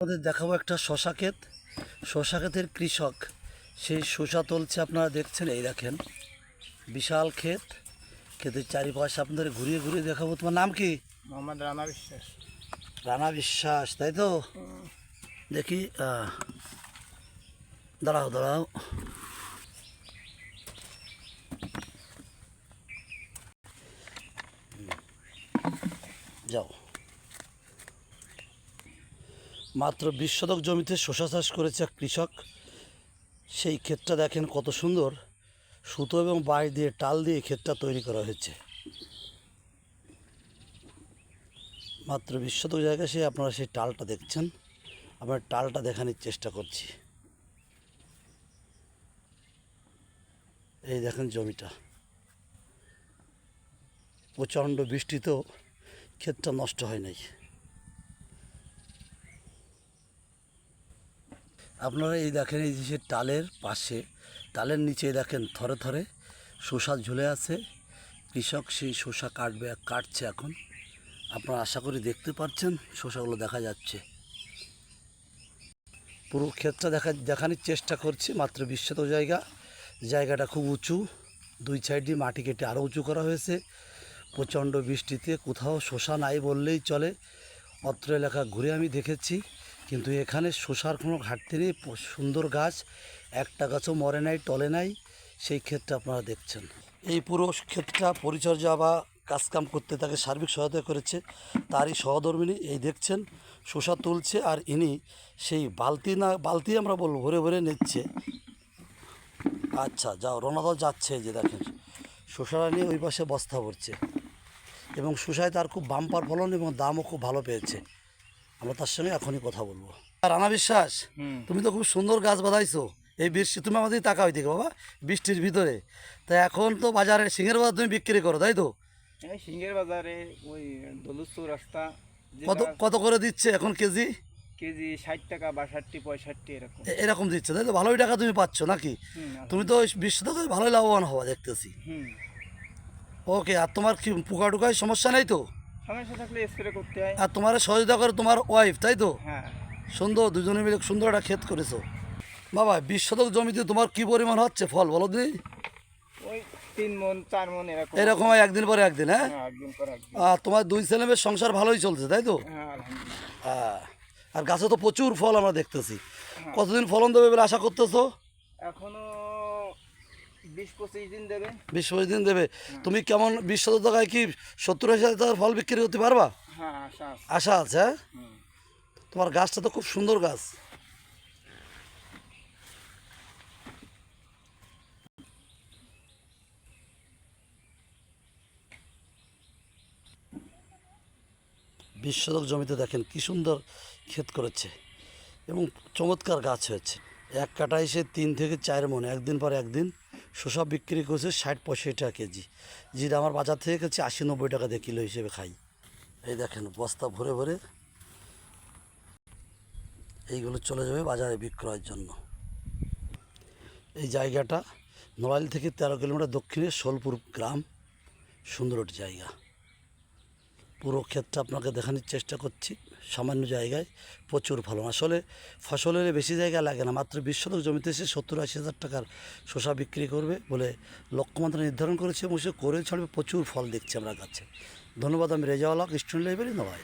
আমাদের দেখাবো একটা শশা ক্ষেত। শশা ক্ষেতের কৃষক সেই শশা তুলছে আপনারা দেখছেন এই দেখেন। বিশাল ক্ষেত ক্ষেতের চারিপাশে আপনাদের ঘুরিয়ে ঘুরিয়ে দেখাবো। তোমার নাম কি? মোহাম্মদ রানা বিশ্বাস। রানা বিশ্বাস তাই তো? দেখি দাঁড়াও দাঁড়াও। যাও। মাত্র বিশ শতক জমিতে শশা চাষ করেছে এক কৃষক। সেই ক্ষেতটা দেখেন কত সুন্দর। সুতো এবং বাঁশ দিয়ে টাল দিয়ে ক্ষেতটা তৈরি করা হয়েছে। মাত্র বিশ শতক জায়গায় সে আপনারা সেই টালটা দেখছেন। আমরা টালটা দেখানোর চেষ্টা করছি। এই দেখেন জমিটা। প্রচণ্ড বৃষ্টিতেও ক্ষেতটা নষ্ট হয় নাই। আপনারা এই দেখেন এই যে টালের পাশে, টালের নিচে দেখেন থরে থরে শসা ঝুলে আছে। কৃষক সেই শসা কাটবে, কাটছে এখন। আপনারা আশা করি দেখতে পাচ্ছেন, শসাগুলো দেখা যাচ্ছে। পুরো ক্ষেতটা দেখা, দেখানোর চেষ্টা করছি, মাত্র বিশ্বত জায়গা। জায়গাটা খুব উঁচু, দুই সাইড মাটি কেটে আরও উঁচু করা হয়েছে। প্রচণ্ড বৃষ্টিতে কোথাও শসা নাই বললেই চলে। অত্র এলাকা ঘুরে আমি দেখেছি। কিন্তু এখানে শসার কোনো ঘাটতি নেই সুন্দর গাছ, একটা গাছও মরে নাই, টলে নাই, সেই ক্ষেতটা আপনারা দেখছেন। এই পুরো ক্ষেতটা পরিচর্যা বা কাজকাম করতে তাকে সার্বিক সহায়তা করেছে, তারই সহধর্মিনী এই দেখছেন, শসা তুলছে আর ইনি সেই বালতি না, বালতি আমরা বলব, ভরে ভরে নিচ্ছে। আচ্ছা যাও রোনাদল যাচ্ছে যে দেখেন শসাটা নিয়ে ওই পাশে বস্তা ভরছে। এবং শসায় তার খুব বাম্পার ফলন এবং দামও খুব ভালো পেয়েছে। আমরা তার সঙ্গে এখনই কথা বলব। রানা বিশ্বাস তুমি তো খুব সুন্দর গাছ বাঁধাইছো। এই বৃষ্টি তুমি আমাদের তাকা হইতে বাবা বৃষ্টির ভিতরে। তা এখন তো বাজারে সিংহের বাজার তুমি বিক্রি করো তাই তো? সিংহের বাজারে ওই দলুস্তু রাস্তা কত কত করে দিচ্ছে এখন কেজি? কেজি ষাট টাকা বাষট্টি পঁয়ষট্টি এরকম। এরকম দিচ্ছে তাই তো? ভালোই টাকা তুমি পাচ্ছ নাকি? তুমি তো ওই বিশ্ব তো ভালোই লাভবান হওয়া দেখতেছি। ওকে আর তোমার কি পোকা টোকায় সমস্যা নেই তো? আর তোমার সহযোগিতা করে তোমার ওয়াইফ তাই তো? হ্যাঁ। সুন্দর দুজনে মিলে সুন্দর একটা ক্ষেত করেছ। বাবা বিশ শতক জমিতে তোমার কি পরিমাণ হচ্ছে ফল বলো দিদি এরকম। একদিন পরে একদিন হ্যাঁ? হ্যাঁ আর তোমার দুই ছেলে মেয়ের সংসার ভালোই চলছে তাই তো? হ্যাঁ হ্যাঁ। আর গাছে তো প্রচুর ফল আমরা দেখতেছি। কতদিন ফলন দেবে বলে আশা করতেছো? এখনও বিশ পঁচিশ দিন দেবে। তুমি কেমন বিশ শতক টাকায় কি সত্তর আশি হাজার টাকার ফল বিক্রি করতে পারবা? হ্যাঁ আশা আছে। হ্যাঁ? তোমার গাছটা তো খুব সুন্দর গাছ। বিশ শতক জমিতে দেখেন কি সুন্দর ক্ষেত করেছে এবং চমৎকার গাছ হয়েছে। এক কাটায় সে তিন থেকে চার মন একদিন পর একদিন। শসা বিক্রি করছে ষাট পঁয়ষট্টি টাকা কেজি। যেটা আমার বাজার থেকে গেছে আশি নব্বই টাকা দিয়ে কিলো হিসেবে খাই। এই দেখেন বস্তা ভরে ভরে এইগুলো চলে যাবে বাজারে বিক্রয়ের জন্য। এই জায়গাটা নড়াইল থেকে তেরো কিলোমিটার দক্ষিণে সোলপুর গ্রাম সুন্দর জায়গা। পুরো ক্ষেতটা আপনাকে দেখানোর চেষ্টা করছি। সামান্য জায়গায় প্রচুর ফলন। আসলে ফসলের বেশি জায়গা লাগে না। মাত্র বিশ শতক জমিতে এসে সত্তর আশি হাজার টাকার শসা বিক্রি করবে বলে লক্ষ্যমাত্রা নির্ধারণ করেছে এবং সে করে ছাড়বে প্রচুর ফল দেখছি আমরা গাছে। ধন্যবাদ, আমি রেজাওয়ালা স্টুডেন্ট লাইব্রেরি নয়